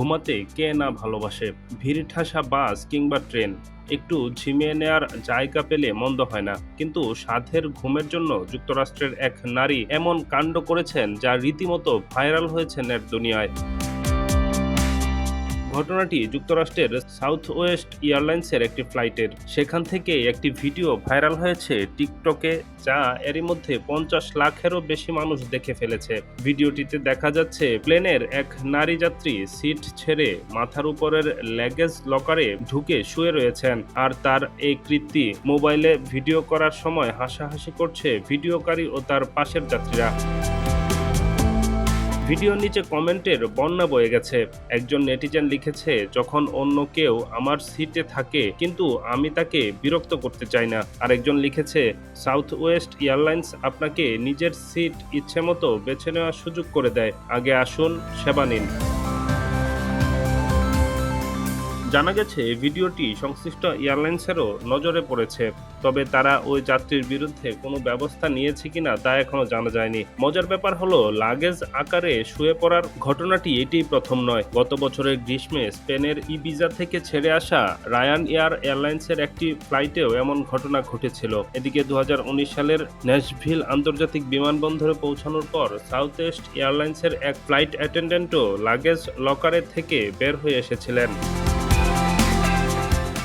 ঘুমাতে কে না ভালোবাসে? ভিড়, ঠাসা বাস কিংবা ট্রেন, একটু ঝিমিয়ে নেয়ার জায়গা পেলে মন্দ হয় না। কিন্তু সাধের ঘুমের জন্য যুক্তরাষ্ট্রের এক নারী এমন কাণ্ড করেছেন যা রীতিমতো ভাইরাল হয়েছে নেট দুনিয়ায়। ঘটনাটি যুক্তরাষ্ট্রের সাউথ ওয়েস্ট এয়ারলাইন্সের একটি ফ্লাইটের। সেখান থেকে একটি ভিডিও ভাইরাল হয়েছে টিকটকে, যা এরই মধ্যে পঞ্চাশ লাখেরও বেশি মানুষ দেখে ফেলেছে। ভিডিওটিতে দেখা যাচ্ছে, প্লেনের এক নারী যাত্রী সিট ছেড়ে মাথার উপরের ল্যাগেজ লকারে ঢুকে শুয়ে রয়েছেন, আর তার এই কৃত্তি মোবাইলে ভিডিও করার সময় হাসাহাসি করছে ভিডিওকারী ও তার পাশের যাত্রীরা। ভিডিওর নিচে কমেন্টের বন্যা বয়ে গেছে। একজন নেটিজেন লিখেছে, যখন অন্য কেউ আমার সিটে থাকে, কিন্তু আমি তাকে বিরক্ত করতে চাই না। আরেকজন লিখেছে সাউথ ওয়েস্ট এয়ারলাইন্স আপনাকে নিজের সিট ইচ্ছে মতো বেছে নেওয়ার সুযোগ করে দেয়। আগে আসুন, সেবা নিন। জানা গেছে, ভিডিওটি সংশ্লিষ্ট এয়ারলাইন্সেরও নজরে পড়েছে, তবে তারা ওই যাত্রীর বিরুদ্ধে কোনো ব্যবস্থা নিয়েছে কিনা তা এখনও জানা যায়নি। মজার ব্যাপার হলো, লাগেজ আকারে শুয়ে পড়ার ঘটনাটি এটি প্রথম নয়। গত বছরের গ্রীষ্মে স্পেনের ইবিজা থেকে ছেড়ে আসা রায়ান এয়ার এয়ারলাইন্সের একটি ফ্লাইটেও এমন ঘটনা ঘটেছিল। এদিকে দু হাজার উনিশ সালের ন্যাশভিল আন্তর্জাতিক বিমানবন্দরে পৌঁছানোর পর সাউথ ওয়েস্ট এয়ারলাইন্সের এক ফ্লাইট অ্যাটেন্ডেন্টও লাগেজ লকারের থেকে বের হয়ে এসেছিলেন।